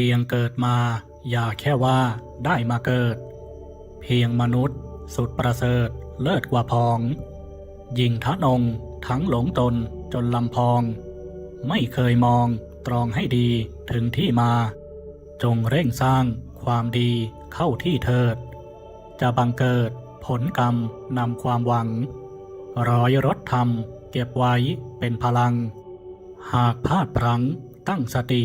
เพียงเกิดมา อย่าแค่ว่าได้มาเกิด เพียงมนุษย์ สุดประเสริฐเลิศกว่าพอง ยิงทะนง ทั้งหลงตนจนลำพอง ไม่เคยมองตรองให้ดีถึงที่มา จงเร่งสร้างความดีเข้าที่เถิด จะบังเกิดผลกรรมนำความหวัง ร้อยรถธรรมเก็บไว้เป็นพลัง หากพลาดพลั้งตั้งสติ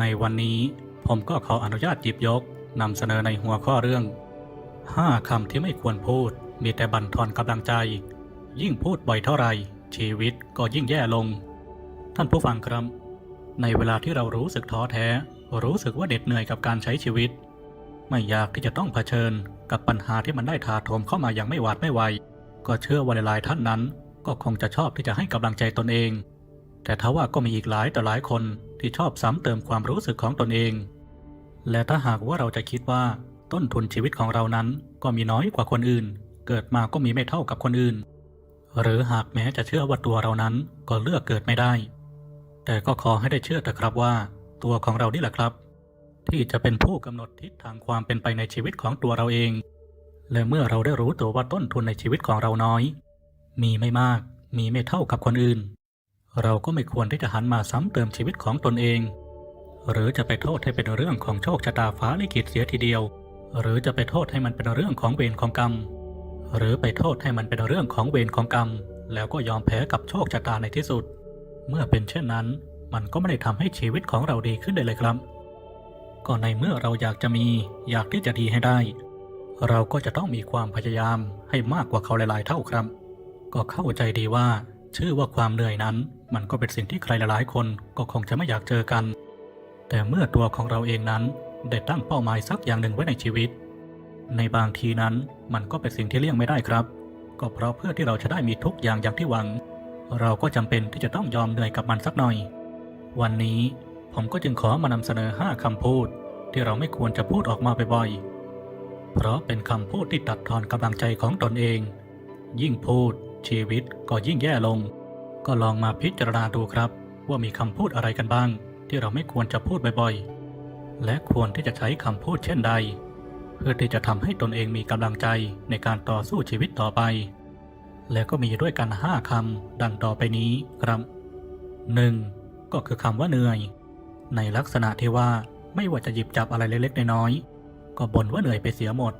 ในวันนี้ผมก็ขออนุญาตหยิบยกนำเสนอในหัวข้อเรื่อง 5คำที่ไม่ควรพูด มีแต่บั่นทอนกำลังใจ ยิ่งพูดบ่อยเท่าไหร่ชีวิตก็ยิ่งแย่ลง ท่านผู้ฟังครับ ในเวลาที่เรารู้สึกท้อแท้ รู้สึกว่าเหน็ดเหนื่อยกับการใช้ชีวิต ไม่อยากที่จะต้องเผชิญกับปัญหาที่มันได้ถาโถมเข้ามาอย่างไม่หวาดไม่ไหวก็เชื่อว่าหลายๆท่านนั้น ก็คงจะชอบที่จะให้กำลังใจตนเอง แต่ทว่าก็มีอีกหลายต่อหลายคน ที่ชอบซ้ำเติมความรู้สึกของตนเอง และถ้าหากว่าเราจะคิดว่าต้นทุนชีวิตของเรานั้นก็มีน้อยกว่าคนอื่น เกิดมาก็มีไม่เท่ากับคนอื่น หรือหากแม้จะเชื่อว่าตัวเรานั้นก็เลือกเกิดไม่ได้ แต่ก็ขอให้ได้เชื่อเถอะครับว่า ตัวของเรานี่แหละครับ ที่จะเป็นผู้กำหนดทิศทางความเป็นไปในชีวิตของตัวเราเอง และเมื่อเราได้รู้ตัวว่าต้นทุนในชีวิตของเราน้อย มีไม่มาก มีไม่เท่ากับคนอื่น เราก็ไม่ควรที่จะหันมาซ้ำเติมชีวิตของตนเอง หรือจะไปโทษให้เป็นเรื่องของโชคชะตาฟ้าลิขิตเสียทีเดียว หรือจะไปโทษให้มันเป็นเรื่องของเวรของกรรม หรือไปโทษให้มันเป็นเรื่องของเวรของกรรม แล้วก็ยอมแพ้กับโชคชะตาในที่สุด เมื่อเป็นเช่นนั้น มันก็ไม่ได้ทำให้ชีวิตของเราดีขึ้นได้เลยครับ ก็ในเมื่อเราอยากจะมีอยากที่จะดีให้ได้ เราก็จะต้องมีความพยายามให้มากกว่าเขาหลาย ๆ เท่าครับ ก็เข้าใจดีว่า ชื่อว่าความเหนื่อยนั้น มันก็เป็นสิ่งที่ใครหลายๆ คนก็คงจะไม่อยากเจอกัน แต่เมื่อตัวของเราเองนั้นได้ตั้งเป้าหมายสักอย่างหนึ่งไว้ในชีวิต ในบางทีนั้นมันก็เป็นสิ่งที่เลี่ยงไม่ได้ครับ ก็เพราะเพื่อที่เราจะได้มีทุกอย่างอย่างที่หวัง เราก็จำเป็นที่จะต้องยอมเหนื่อยกับมันสักหน่อย วันนี้ผมก็จึงขอมานำเสนอ 5คำพูด ที่เราไม่ควรจะพูดออกมาบ่อยๆเพราะเป็นคำพูดที่ตัดทอนกำลังใจของตนเอง ยิ่งพูด ชีวิตก็ยิ่งแย่ลง ก็ลองมาพิจารณาดูครับ ว่ามีคำพูดอะไรกันบ้าง ที่เราไม่ควรจะพูดบ่อยๆ และควรที่จะใช้คำพูดเช่นใด เพื่อที่จะทำให้ตนเองมีกำลังใจในการต่อสู้ชีวิตต่อไป และก็มีด้วยกันห้าคำดังต่อไปนี้ครับ 1. ก็คือคำว่าเหนื่อย ในลักษณะที่ว่าไม่ว่าจะหยิบจับอะไรเล็กๆน้อยๆก็บ่นว่าเหนื่อยไปเสียหมด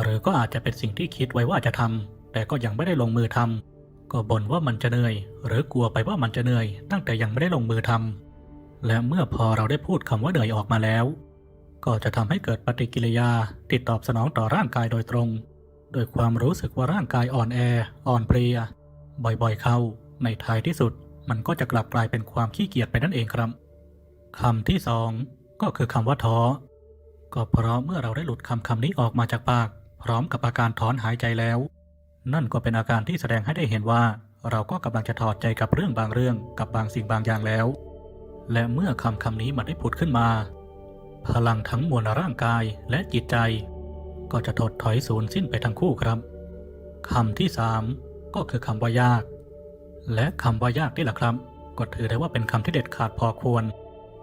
หรือก็อาจจะเป็นสิ่งที่คิดไว้ว่าจะทำ แต่ก็ยังไม่ได้ลงมือทำก็บ่นว่ามันจะเหนื่อย หรือกลัวไปว่ามันจะเหนื่อย ตั้งแต่ยังไม่ได้ลงมือทำและเมื่อพอเราได้พูดคำว่าเหนื่อยออกมาแล้ว ก็จะทำให้เกิดปฏิกิริยาติดตอบสนองต่อร่างกายโดยตรง โดยความรู้สึกว่าร่างกายอ่อนแอ อ่อนเพลีย บ่อยๆเข้า ในท้ายที่สุด มันก็จะกลับกลายเป็นความขี้เกียจไปนั่นเองครับคำที่สองก็คือคำว่าท้อ ก็เพราะเมื่อเราได้หลุดคำคำนี้ออกมาจากปาก พร้อมกับอาการถอนหายใจแล้ว นั่นก็เป็นอาการที่แสดงให้ได้เห็นว่า เราก็กำลังจะถอดใจกับเรื่องบางเรื่องกับบางสิ่งบางอย่างแล้ว และเมื่อคำคำนี้มันได้ผุดขึ้นมา พลังทั้งมวลร่างกายและจิตใจ ก็จะถดถอยสูญสิ้นไปทั้งคู่ครับคำที่สามก็คือคำว่ายาก และคำว่ายากนี่แหละครับ ก็ถือได้ว่าเป็นคำที่เด็ดขาดพอควร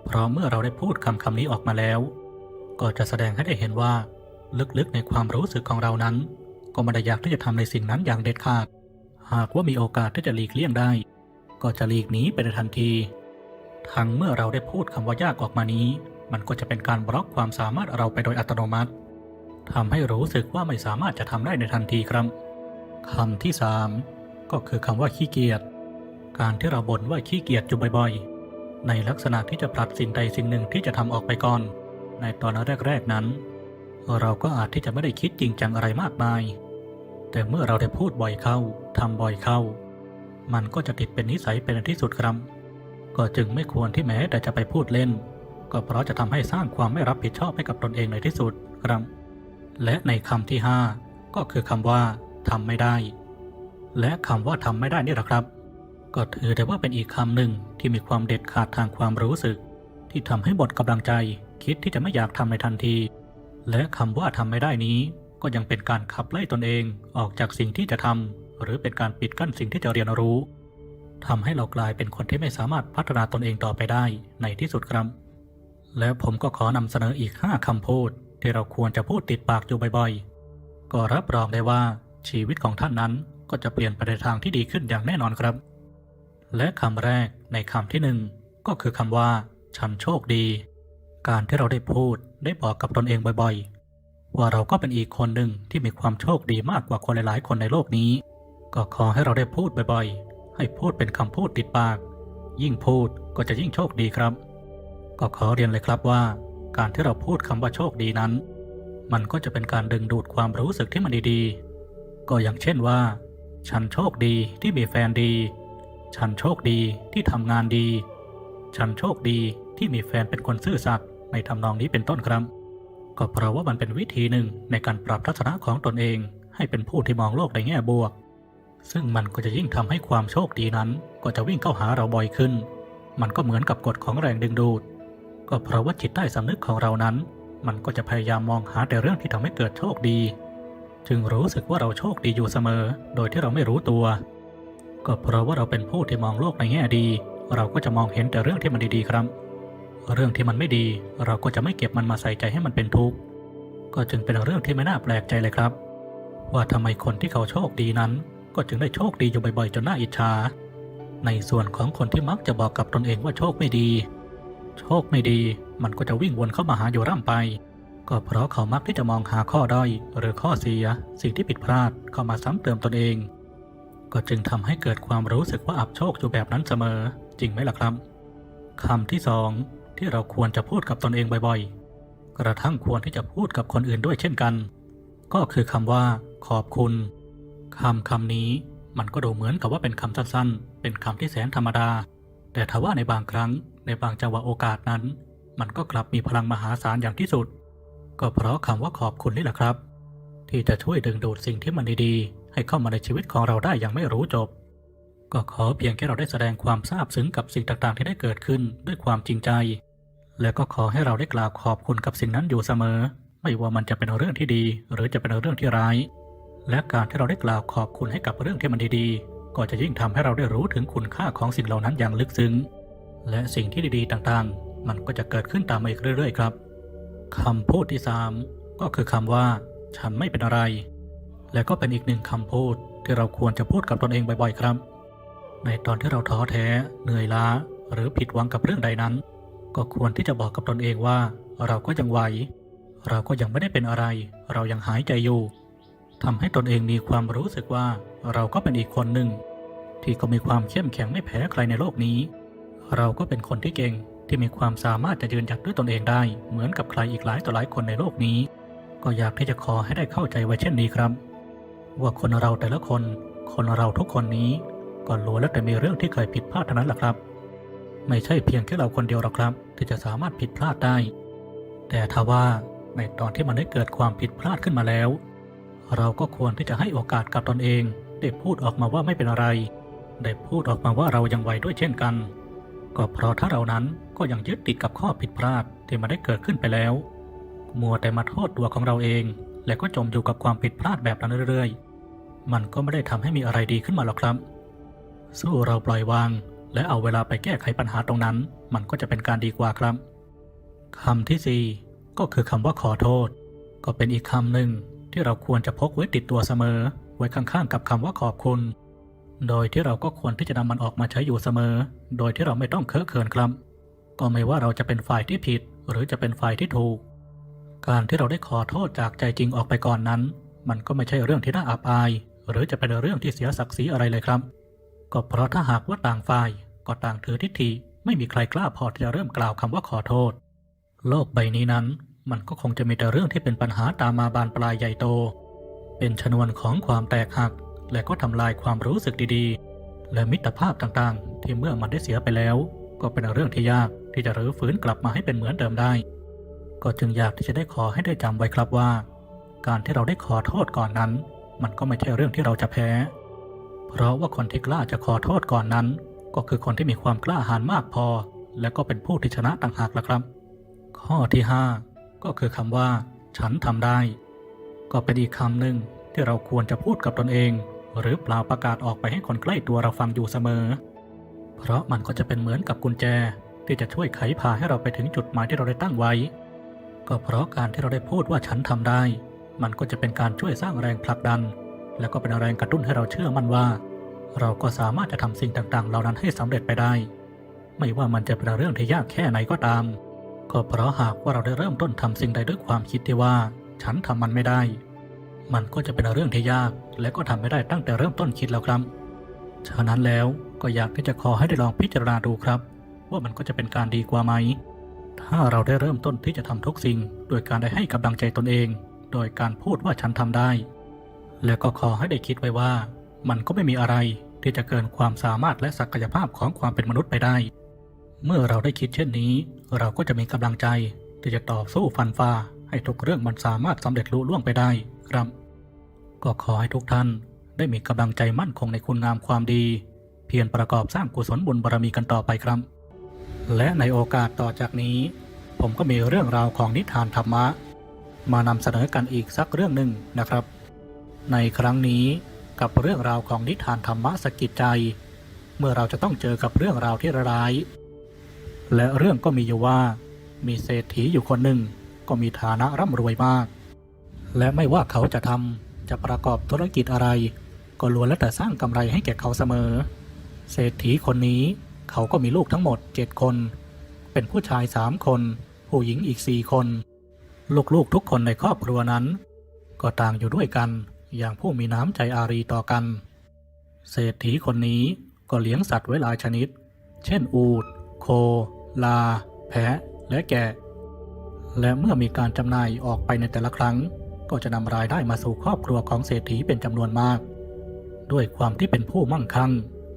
เพราะเมื่อเราได้พูดคำคำนี้ออกมาแล้ว ก็จะแสดงให้ได้เห็นว่า ลึกๆในความรู้สึกของเรานั้น ก็ไม่ได้อยากที่จะทำในสิ่งนั้นอย่างเด็ดขาด หากว่ามีโอกาสที่จะหลีกเลี่ยงได้ ก็จะหลีกหนีไปในทันที ทั้งเมื่อเราได้พูดคำว่ายากออกมานี้ มันก็จะเป็นการบล็อกความสามารถเราไปโดยอัตโนมัติทำให้รู้สึกว่าไม่สามารถจะทำได้ในทันทีครับคำที่สามก็คือคำว่าขี้เกียจ การที่เราบ่นว่าขี้เกียจอยู่บ่อยๆ ในลักษณะที่จะผลัดสิ่งใดสิ่งหนึ่งที่จะทำออกไปก่อน ในตอนแรกๆนั้นเราก็อาจที่จะไม่ได้คิดจริงจังอะไรมากมาย แต่เมื่อเราได้พูดบ่อยเข้าทำบ่อยเข้า มันก็จะติดเป็นนิสัยเป็นอันที่สุดครับ ก็จึงไม่ควรที่แม้แต่จะไปพูดเล่น ก็เพราะจะทำให้สร้างความไม่รับผิดชอบให้กับตนเองในที่สุดครับ และในคำที่ 5 ก็คือคำว่าทำไม่ได้ และคำว่าทำไม่ได้นี่แหละครับ ก็ถือได้ว่าเป็นอีกคำหนึ่งที่มีความเด็ดขาดทางความรู้สึก ที่ทำให้หมดกำลังใจคิดที่จะไม่อยากทำในทันที และคำว่าทำไม่ได้นี้ ก็ยังเป็นการขับไล่ตนเองออกจากสิ่งที่จะทำหรือเป็นการปิดกั้นสิ่งที่จะเรียนรู้ทำให้เรากลายเป็นคนที่ไม่สามารถพัฒนาตนเองต่อไปได้ในที่สุดครับ และผมก็ขอนำเสนออีก 5คำพูด ที่เราควรจะพูดติดปากอยู่บ่อยๆ ก็รับรองได้ว่าชีวิตของท่านนั้นก็จะเปลี่ยนไปในทางที่ดีขึ้นอย่างแน่นอนครับ และคำแรกในคำที่หนึ่งก็คือคำว่า ฉันโชคดี การที่เราได้พูดได้บอกกับตนเองบ่อย ว่าเราก็เป็นอีกคนหนึ่งที่มีความโชคดีมากกว่าคนหลายๆ คนในโลกนี้ ก็ขอให้เราได้พูดบ่อยๆ ให้พูดเป็นคำพูดติดปาก ยิ่งพูดก็จะยิ่งโชคดีครับ ก็ขอเรียนเลยครับว่า การที่เราพูดคำว่าโชคดีนั้น มันก็จะเป็นการดึงดูดความรู้สึกที่มันดีๆ ก็อย่างเช่นว่า ฉันโชคดีที่มีแฟนดี ฉันโชคดีที่ทำงานดี ฉันโชคดีที่มีแฟนเป็นคนซื่อสัตย์ในทำนองนี้เป็นต้นครับ ก็เพราะว่ามันเป็นวิธีหนึ่งในการปรับทัศนะของตนเอง ให้เป็นผู้ที่มองโลกในแง่บวก ซึ่งมันก็จะยิ่งทำให้ความโชคดีนั้น ก็จะวิ่งเข้าหาเราบ่อยขึ้น มันก็เหมือนกับกฎของแรงดึงดูด ก็เพราะว่าจิตใต้สำนึกของเรานั้น มันก็จะพยายามมองหาแต่เรื่องที่ทำให้เกิดโชคดี จึงรู้สึกว่าเราโชคดีอยู่เสมอ โดยที่เราไม่รู้ตัว ก็เพราะว่าเราเป็นผู้ที่มองโลกในแง่ดี เราก็จะมองเห็นแต่เรื่องที่มันดีๆครับ เรื่องที่มันไม่ดี เราก็จะไม่เก็บมันมาใส่ใจให้มันเป็นทุกข์ก็จึงเป็นเรื่องที่ไม่น่าแปลกใจเลยครับ ว่าทำไมคนที่เขาโชคดีนั้น ก็จึงได้โชคดีอยู่บ่อยๆ จนน่าอิจฉาในส่วนของคนที่มักจะบอกกับตนเองว่าโชคไม่ดี โชคไม่ดี มันก็จะวิ่งวนเข้ามาหาอยู่ร่ำไป ก็เพราะเขามักที่จะมองหาข้อด้อยหรือข้อเสีย สิ่งที่ผิดพลาดเข้ามาซ้ำเติมตนเอง ก็จึงทำให้เกิดความรู้สึกว่าอับโชคอยู่แบบนั้นเสมอ จริงไหมล่ะครับคำที่สอง ที่เราควรจะพูดกับตนเองบ่อยๆ กระทั่งควรที่จะพูดกับคนอื่นด้วยเช่นกัน ก็คือคำว่า ขอบคุณคำคำนี้มันก็ดูเหมือนกับว่าเป็นคำสั้นๆ เป็นคำที่แสนธรรมดา แต่ทว่าในบางครั้ง ในบางจังหวะโอกาสนั้น มันก็กลับมีพลังมหาศาลอย่างที่สุด ก็เพราะคำว่าขอบคุณนี่แหละครับ ที่จะช่วยดึงดูดสิ่งที่มันดีๆ ให้เข้ามาในชีวิตของเราได้อย่างไม่รู้จบ ก็ขอเพียงแค่เราได้แสดงความซาบซึ้งกับสิ่งต่างๆ ที่ได้เกิดขึ้นด้วยความจริงใจ และก็ขอให้เราได้กล่าวขอบคุณกับสิ่งนั้นอยู่เสมอ ไม่ว่ามันจะเป็นเรื่องที่ดี หรือจะเป็นเรื่องที่ร้าย และการที่เราได้กล่าวขอบคุณให้กับเรื่องที่มันดีๆ ก็จะยิ่งทำให้เราได้รู้ถึงคุณค่าของสิ่งเหล่านั้นอย่างลึกซึ้ง และสิ่งที่ดีๆต่างๆ มันก็จะเกิดขึ้นตามมาอีกเรื่อยๆครับคำพูดที่สามก็คือคำว่า ฉันไม่เป็นอะไร และก็เป็นอีกหนึ่งคำพูดที่เราควรจะพูดกับตนเองบ่อยๆ ครับ ในตอนที่เราท้อแท้ เหนื่อยล้า หรือผิดหวังกับเรื่องใดนั้น ก็ควรที่จะบอกกับตนเองว่า เราก็ยังไหว เราก็ยังไม่ได้เป็นอะไร เรายังหายใจอยู่ทำให้ตนเองมีความรู้สึกว่าเราก็เป็นอีกคนหนึ่ง ที่ก็มีความเข้มแข็งไม่แพ้ใครในโลกนี้ เราก็เป็นคนที่เก่งที่มีความสามารถจะยืนหยัดด้วยตนเองได้ เหมือนกับใครอีกหลายต่อหลายคนในโลกนี้ ก็อยากที่จะขอให้ได้เข้าใจไว้เช่นนี้ครับ ว่าคนเราแต่ละคน คนเราทุกคนนี้ก็ล้วนแล้วแต่มีเรื่องที่เคยผิดพลาดเท่านั้นแหละครับ ไม่ใช่เพียงแค่เราคนเดียวหรอกครับ ที่จะสามารถผิดพลาดได้ แต่ถ้าว่าในตอนที่มันได้เกิดความผิดพลาดขึ้นมาแล้ว เราก็ควรที่จะให้โอกาสกับตนเองได้พูดออกมาว่าไม่เป็นอะไรได้พูดออกมาว่าเรายังไหวด้วยเช่นกัน ก็เพราะถ้าเรานั้นก็ยังยึดติดกับข้อผิดพลาดที่มันได้เกิดขึ้นไปแล้ว มัวแต่มาโทษตัวของเราเอง และก็จมอยู่กับความผิดพลาดแบบนั้นเรื่อยๆ มันก็ไม่ได้ทำให้มีอะไรดีขึ้นมาหรอกครับ สู้เราปล่อยวาง และเอาเวลาไปแก้ไขปัญหาตรงนั้น มันก็จะเป็นการดีกว่าครับคำที่สี่ก็คือคำว่าขอโทษ ก็เป็นอีกคำหนึ่งที่เราควรจะพกไว้ติดตัวเสมอ ไว้ข้างๆ กับคำว่าขอบคุณ โดยที่เราก็ควรที่จะนำมันออกมาใช้อยู่เสมอ โดยที่เราไม่ต้องเคอะเขินครับ ก็ไม่ว่าเราจะเป็นฝ่ายที่ผิด หรือจะเป็นฝ่ายที่ถูก การที่เราได้ขอโทษจากใจจริงออกไปก่อนนั้น มันก็ไม่ใช่เรื่องที่น่าอับอาย หรือจะเป็นเรื่องที่เสียศักดิ์ศรีอะไรเลยครับ ก็เพราะถ้าหากว่าต่างฝ่าย ก็ต่างถือทิฏฐิไม่มีใครกล้าพอที่จะเริ่มกล่าวคำว่าขอโทษ โลกใบนี้นั้น มันก็คงจะมีแต่เรื่องที่เป็นปัญหาตามมาบานปลายใหญ่โต เป็นชนวนของความแตกหัก และก็ทำลายความรู้สึกดีๆ และมิตรภาพต่างๆ ที่เมื่อมันได้เสียไปแล้ว ก็ก็เป็นเรื่องที่ยากที่จะรื้อฟื้นกลับมาให้เป็นเหมือนเดิมได้ ก็จึงอยากที่จะได้ขอให้ได้จำไว้ครับว่า การที่เราได้ขอโทษก่อนนั้น มันก็ไม่ใช่เรื่องที่เราจะแพ้ เพราะว่าคนที่กล้าจะขอโทษก่อนนั้น ก็คือคนที่มีความกล้าหาญมากพอ และก็เป็นผู้ที่ชนะต่างหากละครับ ข้อที่ 5 ก็คือคำว่า ฉันทำได้ ก็เป็นอีกคำหนึ่งที่เราควรจะพูดกับตนเอง หรือเปล่าประกาศออกไปให้คนใกล้ตัวเราฟังอยู่เสมอ เพราะมันก็จะเป็นเหมือนกับกุญแจ ที่จะช่วยไขพาให้เราไปถึงจุดหมายที่เราได้ตั้งไว้ ก็เพราะการที่เราได้พูดว่าฉันทำได้ มันก็จะเป็นการช่วยสร้างแรงผลักดัน และก็เป็นแรงกระตุ้นให้เราเชื่อมั่นว่า เราก็สามารถจะทำสิ่งต่างๆ เหล่านั้นให้สำเร็จไปได้ ไม่ว่ามันจะเป็นเรื่องที่ยากแค่ไหนก็ตาม ก็เพราะหากว่าเราได้เริ่มต้นทำสิ่งใดด้วยความคิดที่ว่า ฉันทำมันไม่ได้ มันก็จะเป็นเรื่องที่ยาก และก็ทำไม่ได้ตั้งแต่เริ่มต้นคิดแล้วครับ ฉะนั้นแล้วก็อยากที่จะขอให้ได้ลองพิจารณาดูครับ ว่ามันก็จะเป็นการดีกว่าไหม ถ้าเราได้เริ่มต้นที่จะทำทุกสิ่ง โดยการได้ให้กำลังใจตนเอง โดยการพูดว่าฉันทำได้ และก็ขอให้ได้คิดไว้ว่า มันก็ไม่มีอะไร ที่จะเกินความสามารถและศักยภาพของความเป็นมนุษย์ไปได้ เมื่อเราได้คิดเช่นนี้ เราก็จะมีกำลังใจที่จะต่อสู้ฟันฝ่าให้ทุกเรื่องมันสามารถสำเร็จลุล่วงไปได้ครับ ก็ขอให้ทุกท่านได้มีกำลังใจมั่นคงในคุณงามความดี เพียรประกอบสร้างกุศลบุญบารมีกันต่อไปครับ และในโอกาสต่อจากนี้ ผมก็มีเรื่องราวของนิทานธรรมะ มานำเสนอกันอีกสักเรื่องหนึ่งนะครับ ในครั้งนี้ กับเรื่องราวของนิทานธรรมะสะกิดใจ เมื่อเราจะต้องเจอกับเรื่องราวที่ร้าย และเรื่องก็มีอยู่ว่า มีเศรษฐีอยู่คนหนึ่ง ก็มีฐานะร่ำรวยมาก และไม่ว่าเขาจะทำจะประกอบธุรกิจอะไร ก็ล้วนแล้วแต่สร้างกำไรให้แก่เขาเสมอ เศรษฐีคนนี้เขาก็มีลูกทั้งหมด7คน เป็นผู้ชายสามคน ผู้หญิงอีกสี่คน ลูกๆทุกคนในครอบครัวนั้น ก็ต่างอยู่ด้วยกัน อย่างผู้มีน้ำใจอารีต่อกัน เศรษฐีคนนี้ก็เลี้ยงสัตว์ไว้หลายชนิด เช่น อูฐโค ลา แพะ และแกะ และเมื่อมีการจำหน่ายออกไปในแต่ละครั้ง ก็จะนำรายได้มาสู่ครอบครัวของเศรษฐีเป็นจำนวนมาก ด้วยความที่เป็นผู้มั่งคั่ง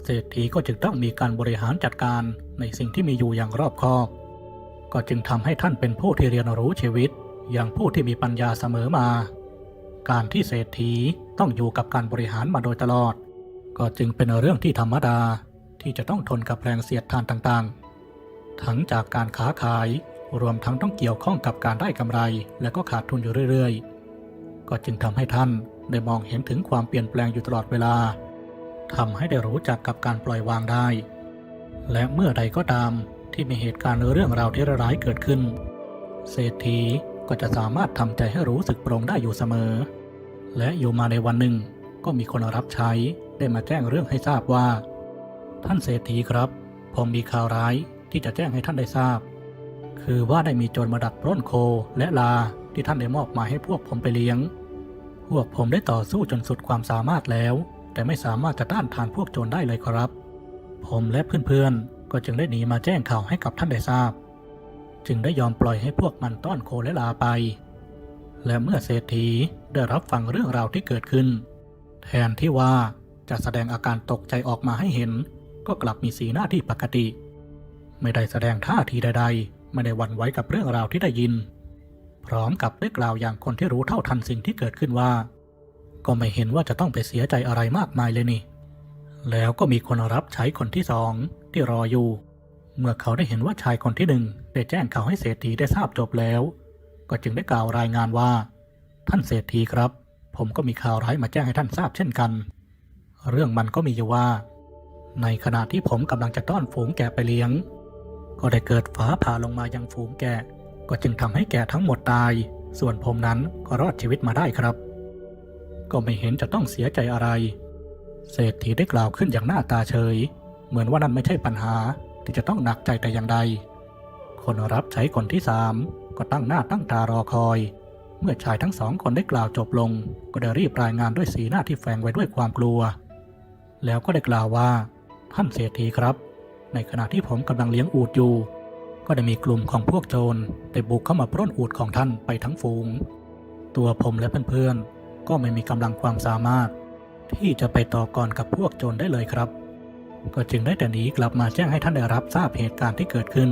เศรษฐีก็จึงต้องมีการบริหารจัดการในสิ่งที่มีอยู่อย่างรอบคอบ ก็จึงทำให้ท่านเป็นผู้ที่เรียนรู้ชีวิต อย่างผู้ที่มีปัญญาเสมอมา การที่เศรษฐีต้องอยู่กับการบริหารมาโดยตลอด ก็จึงเป็นเรื่องที่ธรรมดาที่จะต้องทนกับแรงเสียดทานต่างๆ ทั้งจากการค้าขายรวมทั้งต้องเกี่ยวข้องกับการได้กำไร และก็ขาดทุนอยู่เรื่อยๆ ก็จึงทำให้ท่านได้มองเห็นถึงความเปลี่ยนแปลงอยู่ตลอดเวลาทำให้ได้รู้จักกับการปล่อยวางได้ และเมื่อใดก็ตามที่มีเหตุการณ์หรือเรื่องราวที่ร้ายเกิดขึ้น เศรษฐี ก็จะสามารถทำใจให้รู้สึกโปร่งได้อยู่เสมอ และอยู่มาในวันหนึ่งก็มีคนรับใช้ได้มาแจ้งเรื่องให้ทราบว่า ท่านเศรษฐีครับ ผมมีข่าวร้ายที่จะแจ้งให้ท่านได้ทราบ คือว่าได้มีโจรมาดักปล้นโคและลาที่ท่านได้มอบหมายให้พวกผมไปเลี้ยง พวกผมได้ต่อสู้จนสุดความสามารถแล้ว แต่ไม่สามารถจะต้านทานพวกโจรได้เลยครับ ผมและเพื่อนๆก็จึงได้หนีมาแจ้งข่าวให้กับท่านได้ทราบ จึงได้ยอมปล่อยให้พวกมันต้อนโคและลาไป และเมื่อเศรษฐีได้รับฟังเรื่องราวที่เกิดขึ้น แทนที่ว่าจะแสดงอาการตกใจออกมาให้เห็น ก็กลับมีสีหน้าที่ปกติ ไม่ได้แสดงท่าทีใด ๆ ไม่ได้หวั่นไหวกับเรื่องราวที่ได้ยิน พร้อมกับได้กล่าวอย่างคนที่รู้เท่าทันสิ่งที่เกิดขึ้นว่า ก็ไม่เห็นว่าจะต้องไปเสียใจอะไรมากมายเลยนี่ แล้วก็มีคนรับใช้คนที่สองที่รออยู่ เมื่อเขาได้เห็นว่าชายคนที่หนึ่งได้แจ้งข่าวให้เศรษฐีได้ทราบจบแล้ว ก็จึงได้กล่าวรายงานว่า ท่านเศรษฐีครับ ผมก็มีข่าวร้ายมาแจ้งให้ท่านทราบเช่นกัน เรื่องมันก็มีอยู่ว่า ในขณะที่ผมกำลังจะต้อนฝูงแกะไปเลี้ยง ก็ได้เกิดฟ้าผ่าลงมายังฝูงแกะ ก็จึงทำให้แกะทั้งหมดตาย ส่วนผมนั้นก็รอดชีวิตมาได้ครับ ก็ไม่เห็นจะต้องเสียใจอะไร เศรษฐีได้กล่าวขึ้นอย่างหน้าตาเฉย เหมือนว่านั่นไม่ใช่ปัญหา ที่จะต้องหนักใจแต่อย่างใด คนรับใช้คนที่สามก็ตั้งหน้าตั้งตารอคอย เมื่อชายทั้งสองคนได้กล่าวจบลง ก็ได้รีบรายงานด้วยสีหน้าที่แฝงไว้ด้วยความกลัว แล้วก็ได้กล่าวว่า ท่านเศรษฐีครับ ในขณะที่ผมกำลังเลี้ยงอูฐอยู่ ก็ได้มีกลุ่มของพวกโจรได้บุกเข้ามาปล้นอูฐของท่านไปทั้งฝูง ตัวผมและเพื่อนๆก็ไม่มีกำลังความสามารถ ที่จะไปต่อก่อนกับพวกโจรได้เลยครับ ก็จึงได้แต่หนีกลับมาแจ้งให้ท่านได้รับทราบเหตุการณ์ที่เกิดขึ้น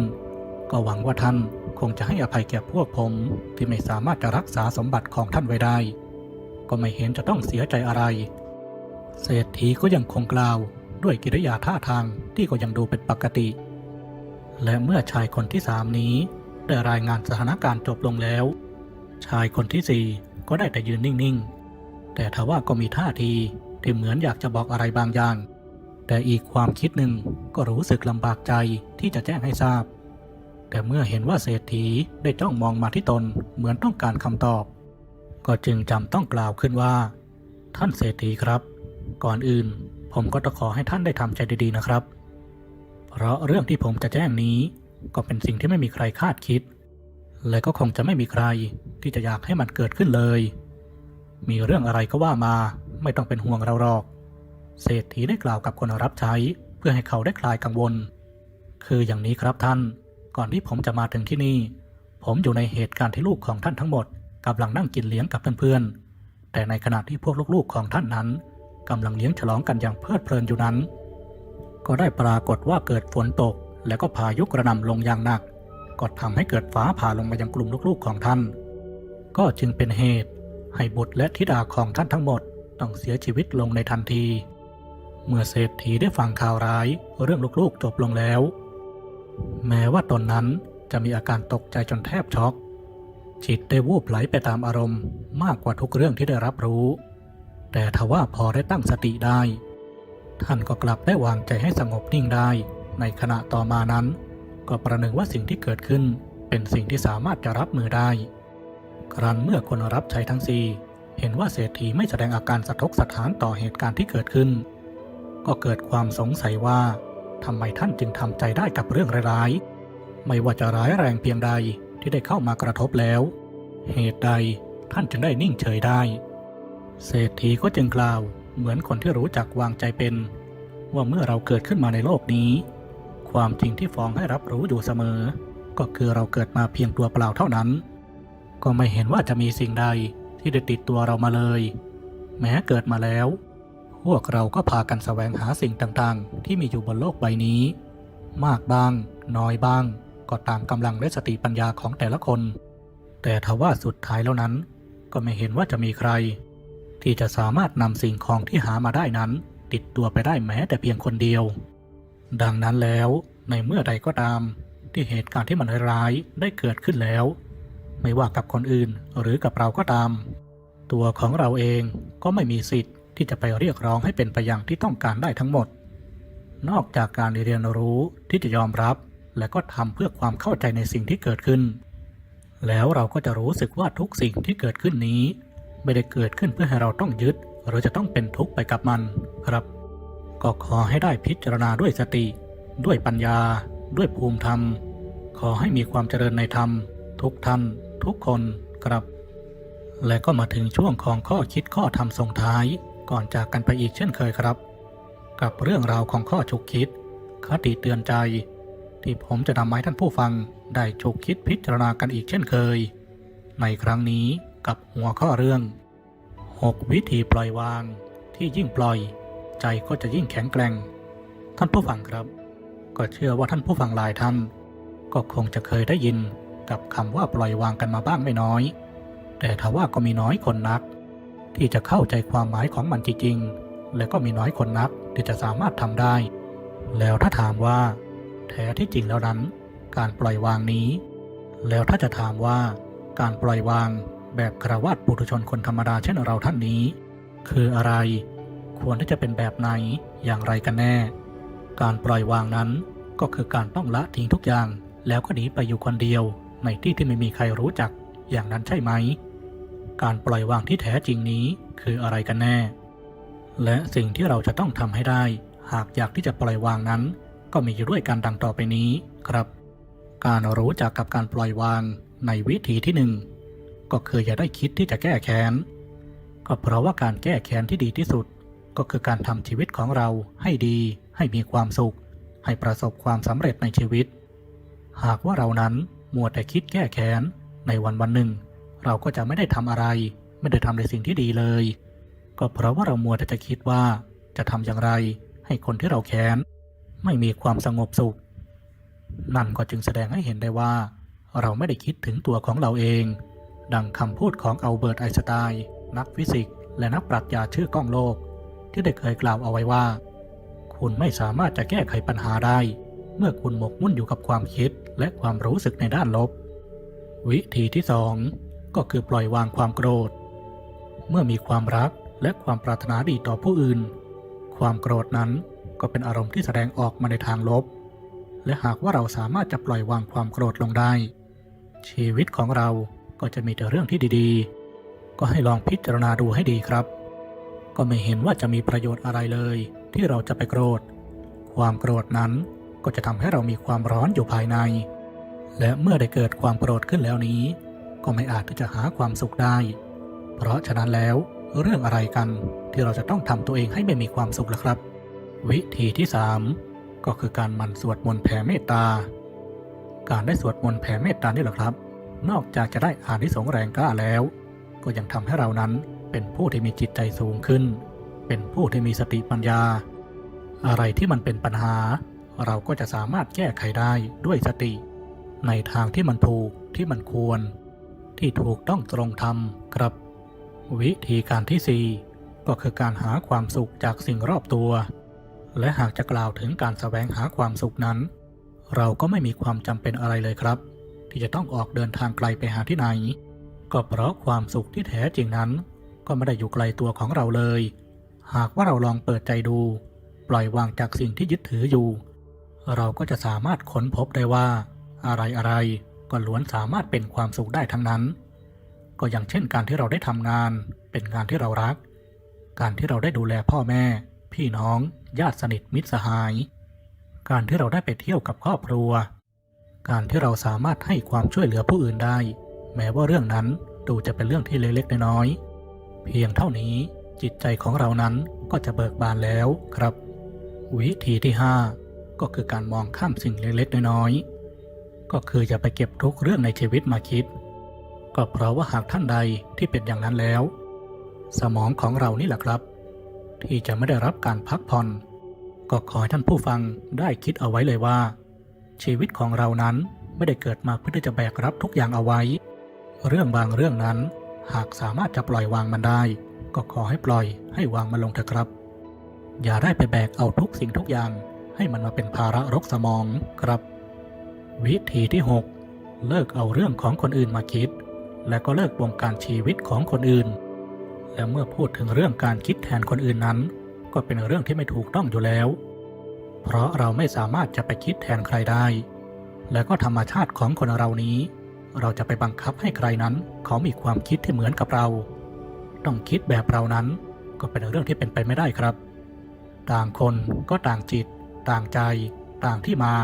ก็หวังว่าท่านคงจะให้อภัยแก่พวกผมที่ไม่สามารถจะรักษาสมบัติของท่านไว้ได้ ก็ไม่เห็นจะต้องเสียใจอะไร เศรษฐีก็ยังคงกล่าวด้วยกิริยาท่าทางที่ก็ยังดูเป็นปกติ และเมื่อชายคนที่สามนี้ ได้รายงานสถานการณ์จบลงแล้ว ชายคนที่สี่ก็ได้แต่ยืนนิ่งๆ แต่ทว่าก็มีท่าทีที่เหมือนอยากจะบอกอะไรบางอย่าง แต่อีกความคิดหนึ่งก็รู้สึกลำบากใจที่จะแจ้งให้ทราบ แต่เมื่อเห็นว่าเศรษฐีได้จ้องมองมาที่ตนเหมือนต้องการคำตอบ ก็จึงจำต้องกล่าวขึ้นว่า ท่านเศรษฐีครับ ก่อนอื่นผมก็ต้องขอให้ท่านได้ทำใจดีๆนะครับ เพราะเรื่องที่ผมจะแจ้งนี้ก็เป็นสิ่งที่ไม่มีใครคาดคิด และก็คงจะไม่มีใครที่จะอยากให้มันเกิดขึ้นเลย มีเรื่องอะไรก็ว่ามาไม่ต้องเป็นห่วงเราหรอก เศรษฐีได้กล่าวกับคนรับใช้เพื่อให้เขาได้คลายกังวล คืออย่างนี้ครับท่าน ก่อนที่ผมจะมาถึงที่นี่ ผมอยู่ในเหตุการณ์ที่ลูกของท่านทั้งหมดกำลังนั่งกินเลี้ยงกับเพื่อนๆ แต่ในขณะที่พวกลูกๆของท่านนั้นกำลังเลี้ยงฉลองกันอย่างเพลิดเพลินอยู่นั้น ก็ได้ปรากฏว่าเกิดฝนตก และก็พายุกระหน่ำลงอย่างหนัก ก็ทำให้เกิดฟ้าผ่าลงมายังกลุ่มลูกๆของท่าน ก็จึงเป็นเหตุ ให้บุตรและธิดาของท่านทั้งหมดต้องเสียชีวิตลงในทันที เมื่อเศรษฐีได้ฟังข่าวร้ายเรื่องลูกๆจบลงแล้ว แม้ว่าตนนั้นจะมีอาการตกใจจนแทบช็อก จิตได้วูบไหลไปตามอารมณ์มากกว่าทุกเรื่องที่ได้รับรู้ แต่ทว่าพอได้ตั้งสติได้ ท่านก็กลับได้วางใจให้สงบนิ่งได้ ในขณะต่อมานั้น ก็ประหนึ่งว่าสิ่งที่เกิดขึ้นเป็นสิ่งที่สามารถจะรับมือได้ ครั้นเมื่อคนรับใช้ทั้งสี่เห็นว่าเศรษฐีไม่แสดงอาการสะทกสะท้านต่อเหตุการณ์ที่เกิดขึ้น ก็เกิดความสงสัยว่าทำไมท่านจึงทำใจได้กับเรื่องร้ายๆ ไม่ว่าจะร้ายแรงเพียงใดที่ได้เข้ามากระทบแล้ว เหตุใดท่านจึงได้นิ่งเฉยได้ เศรษฐีก็จึงกล่าวเหมือนคนที่รู้จักวางใจเป็น ว่าเมื่อเราเกิดขึ้นมาในโลกนี้ ความจริงที่ฟองให้รับรู้อยู่เสมอ ก็คือเราเกิดมาเพียงตัวเปล่าเท่านั้น ก็ไม่เห็นว่าจะมีสิ่งใดที่ได้ติดตัวเรามาเลย แม้เกิดมาแล้ว พวกเราก็พากันแสวงหาสิ่งต่างๆ ที่มีอยู่บนโลกใบนี้ มากบ้าง น้อยบ้าง ก็ตามกำลังและสติปัญญาของแต่ละคน แต่ทว่าสุดท้ายแล้วนั้น ก็ไม่เห็นว่าจะมีใคร ที่จะสามารถนำสิ่งของที่หามาได้นั้น ติดตัวไปได้แม้แต่เพียงคนเดียว ดังนั้นแล้วในเมื่อใดก็ตาม ที่เหตุการณ์ที่มันร้ายๆได้เกิดขึ้นแล้ว ไม่ว่ากับคนอื่นหรือกับเราก็ตาม ตัวของเราเองก็ไม่มีสิทธิ์ ที่จะไปเรียกร้องให้เป็นไปอย่างที่ต้องการได้ทั้งหมด นอกจากการเรียนรู้ที่จะยอมรับ และก็ทำเพื่อความเข้าใจในสิ่งที่เกิดขึ้น แล้วเราก็จะรู้สึกว่าทุกสิ่งที่เกิดขึ้นนี้ ไม่ได้เกิดขึ้นเพื่อให้เราต้องยึด หรือจะต้องเป็นทุกข์ไปกับมันครับ ก็ขอให้ได้พิจารณาด้วยสติ ด้วยปัญญา ด้วยภูมิธรรม ขอให้มีความเจริญในธรรม ทุกท่านทุกคนครับและก็มาถึงช่วงของข้อคิดข้อธรรมส่งท้าย ก่อนจากกันไปอีกเช่นเคยครับ กับเรื่องราวของข้อฉุกคิด คติเตือนใจ ที่ผมจะนำมาให้ท่านผู้ฟังได้ฉุกคิดพิจารณากันอีกเช่นเคย ในครั้งนี้กับหัวข้อเรื่อง 6 วิธีปล่อยวางที่ยิ่งปล่อย ใจก็จะยิ่งแข็งแกร่ง ท่านผู้ฟังครับ ก็เชื่อว่าท่านผู้ฟังหลายท่าน ก็คงจะเคยได้ยินกับคำว่าปล่อยวางกันมาบ้างไม่น้อย แต่ทว่าก็มีน้อยคนนัก ที่จะเข้าใจความหมายของมันจริงๆ และก็มีน้อยคนนักที่จะสามารถทำได้ แล้วถ้าถามว่าแท้ที่จริงแล้วนั้น การปล่อยวางนี้ แล้วถ้าจะถามว่า การปล่อยวางแบบคราวาสปุถุชนคนธรรมดาเช่นเราท่านนี้ คืออะไร ควรที่จะเป็นแบบไหนอย่างไรกันแน่ การปล่อยวางนั้นก็คือการต้องละทิ้งทุกอย่าง แล้วก็หนีไปอยู่คนเดียวในที่ที่ไม่มีใครรู้จักอย่างนั้นใช่ไหม การปล่อยวางที่แท้จริงนี้คืออะไรกันแน่ และสิ่งที่เราจะต้องทำให้ได้ หากอยากที่จะปล่อยวางนั้น ก็มีอยู่ด้วยการดังต่อไปนี้ครับ การรู้จักกับการปล่อยวางในวิธีที่หนึ่งก็คืออย่าได้คิดที่จะแก้แค้น ก็เพราะว่าการแก้แค้นที่ดีที่สุด ก็คือการทำชีวิตของเราให้ดี ให้มีความสุข ให้ประสบความสำเร็จในชีวิต หากว่าเรานั้นมัวแต่คิดแก้แค้นในวันวันหนึ่ง เราก็จะไม่ได้ทำอะไร ไม่ได้ทำในสิ่งที่ดีเลย ก็เพราะว่าเรามัวแต่จะคิดว่าจะทำอย่างไร ให้คนที่เราแค้นได้ไม่มีความสงบสุข นั่นก็จึงแสดงให้เห็นได้ว่า เราไม่ได้คิดถึงตัวของเราเอง ดังคำพูดของอัลเบิร์ตไอน์สไตน์นักฟิสิกส์และนักปรัชญาชื่อก้องโลก ที่ได้เคยกล่าวเอาไว้ว่า คุณไม่สามารถจะแก้ไขปัญหาได้ เมื่อคุณหมกมุ่นอยู่กับความคิดและความรู้สึกในด้านลบ วิธีที่สอง ก็คือปล่อยวางความโกรธ เมื่อมีความรักและความปรารถนาดีต่อผู้อื่น ความโกรธนั้นก็เป็นอารมณ์ที่แสดงออกมาในทางลบ และหากว่าเราสามารถจะปล่อยวางความโกรธลงได้ ชีวิตของเราก็จะมีแต่เรื่องที่ดีๆ ก็ให้ลองพิจารณาดูให้ดีครับ ก็ไม่เห็นว่าจะมีประโยชน์อะไรเลย ที่เราจะไปโกรธ ความโกรธนั้นก็จะทำให้เรามีความร้อนอยู่ภายใน และเมื่อได้เกิดความโกรธขึ้นแล้วนี้ ก็ไม่อาจที่จะหาความสุขได้ เพราะฉะนั้นแล้วเรื่องอะไรกันที่เราจะต้องทำตัวเองให้ไม่มีความสุขล่ะครับ วิธีที่ 3 ก็คือการมันสวดมนต์แผ่เมตตา การได้สวดมนต์แผ่เมตตานี่แหละครับ นอกจากจะได้อานิสงส์แรงกล้าแล้ว ก็ยังทำให้เรานั้นเป็นผู้ที่มีจิตใจสูงขึ้น เป็นผู้ที่มีสติปัญญา อะไรที่มันเป็นปัญหา เราก็จะสามารถแก้ไขได้ด้วยสติ ในทางที่มันถูกที่มันควร ที่ถูกต้องตรงธรรมครับ วิธีการที่ 4 ก็คือการหาความสุขจากสิ่งรอบตัว และหากจะกล่าวถึงการแสวงหาความสุขนั้น เราก็ไม่มีความจำเป็นอะไรเลยครับ ที่จะต้องออกเดินทางไกลไปหาที่ไหน ก็เพราะความสุขที่แท้จริงนั้น ก็ไม่ได้อยู่ไกลตัวของเราเลย หากว่าเราลองเปิดใจดู ปล่อยวางจากสิ่งที่ยึดถืออยู่ เราก็จะสามารถค้นพบได้ว่า อะไรอะไร ก็ล้วนสามารถเป็นความสุขได้ทั้งนั้น ก็อย่างเช่นการที่เราได้ทำงาน เป็นงานที่เรารัก การที่เราได้ดูแลพ่อแม่ พี่น้อง ญาติสนิทมิตรสหาย การที่เราได้ไปเที่ยวกับครอบครัว การที่เราสามารถให้ความช่วยเหลือผู้อื่นได้ แม้ว่าเรื่องนั้นดูจะเป็นเรื่องที่เล็กๆน้อยๆเพียงเท่านี้จิตใจของเรานั้นก็จะเบิกบานแล้วครับ วิธีที่ 5 ก็คือการมองข้ามสิ่งเล็กๆน้อยๆ ก็คืออย่าไปเก็บทุกเรื่องในชีวิตมาคิด ก็เพราะว่าหากท่านใดที่เป็นอย่างนั้นแล้ว สมองของเรานี่แหละครับ ที่จะไม่ได้รับการพักผ่อน ก็ขอให้ท่านผู้ฟังได้คิดเอาไว้เลยว่า ชีวิตของเรานั้นไม่ได้เกิดมาเพื่อที่จะแบกรับทุกอย่างเอาไว้ เรื่องบางเรื่องนั้น หากสามารถจะปล่อยวางมันได้ ก็ขอให้ปล่อยให้วางมันลงเถอะครับ อย่าได้ไปแบกเอาทุกสิ่งทุกอย่างให้มันมาเป็นภาระรกสมองครับ วิธีที่ 6 เลิกเอาเรื่องของคนอื่นมาคิด และก็เลิกบงการชีวิตของคนอื่น และเมื่อพูดถึงเรื่องการคิดแทนคนอื่นนั้น ก็เป็นเรื่องที่ไม่ถูกต้องอยู่แล้ว เพราะเราไม่สามารถจะไปคิดแทนใครได้ และก็ธรรมชาติของคนเรานี้ เราจะไปบังคับให้ใครนั้น เขามีความคิดที่เหมือนกับเรา ต้องคิดแบบเรานั้นก็เป็นเรื่องที่เป็นไปไม่ได้ครับ ต่างคนก็ต่างจิต ต่างใจ ต่างที่มา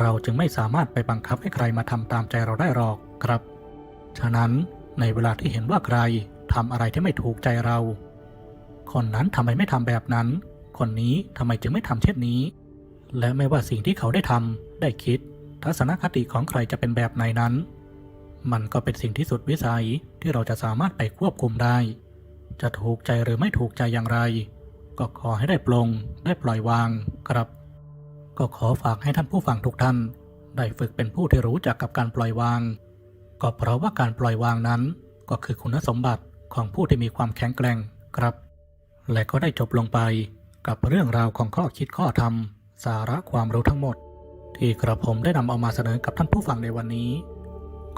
เราจึงไม่สามารถไปบังคับให้ใครมาทำตามใจเราได้หรอกครับ ฉะนั้นในเวลาที่เห็นว่าใครทำอะไรที่ไม่ถูกใจเรา คนนั้นทำไมไม่ทำแบบนั้น คนนี้ทำไมจึงไม่ทำเช่นนี้ และไม่ว่าสิ่งที่เขาได้ทำได้คิด ทัศนคติของใครจะเป็นแบบไหนนั้น มันก็เป็นสิ่งที่สุดวิสัยที่เราจะสามารถไปควบคุมได้ จะถูกใจหรือไม่ถูกใจอย่างไร ก็ขอให้ได้ปลงได้ปล่อยวางครับ ก็ขอฝากให้ท่านผู้ฟังทุกท่าน ได้ฝึกเป็นผู้ที่รู้จักกับการปล่อยวาง ก็เพราะว่าการปล่อยวางนั้น ก็คือคุณสมบัติของผู้ที่มีความแข็งแกร่งครับ และก็ได้จบลงไปกับเรื่องราวของข้อคิดข้อธรรม สาระความรู้ทั้งหมด ที่กระผมได้นำเอามาเสนอกับท่านผู้ฟังในวันนี้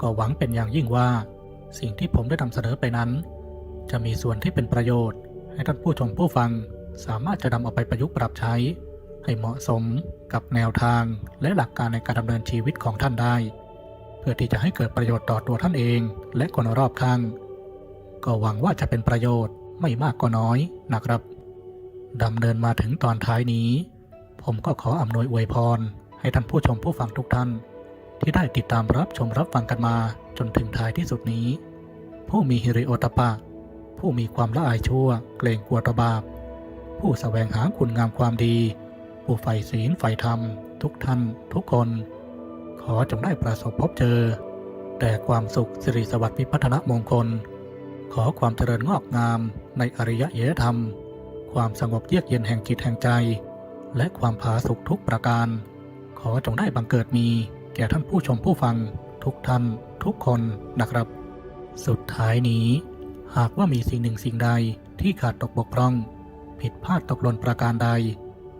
ก็หวังเป็นอย่างยิ่งว่า สิ่งที่ผมได้นำเสนอไปนั้น จะมีส่วนที่เป็นประโยชน์ ให้ท่านผู้ชมผู้ฟังสามารถจะนำเอาไปประยุกต์ปรับใช้ ให้เหมาะสมกับแนวทางและหลักการในการดำเนินชีวิตของท่านได้ เพื่อที่จะให้เกิดประโยชน์ต่อตัวท่านเองและคนรอบข้าง ก็หวังว่าจะเป็นประโยชน์ไม่มากก็น้อยนะครับดำเนินมาถึงตอนท้ายนี้ ผมก็ขออำนวยอวยพร ให้ท่านผู้ชมผู้ฟังทุกท่าน ที่ได้ติดตามรับชมรับฟังกันมาจนถึงท้ายที่สุดนี้ ผู้มีฮิริโอตปะ ผู้มีความละอายชั่ว เกรงกลัวตบาปผู้แสวงหาคุณงามความดี ผู้ใฝ่ศีลใฝ่ธรรม ทุกท่านทุกคน ขอจงได้ประสบพบเจอ แต่ความสุขสิริสวัสดิ์พิพัฒนมงคล ขอความเจริญงอกงามในอริยะเยธรรม ความสงบเยือกเย็นแห่งจิตแห่งใจ และความผาสุกทุกประการ ขอจงได้บังเกิดมี แก่ท่านผู้ชมผู้ฟัง ทุกท่านทุกคนนะครับ สุดท้ายนี้ หากว่ามีสิ่งหนึ่งสิ่งใดที่ขาดตกบกพร่อง ผิดพลาดตกหล่นประการใด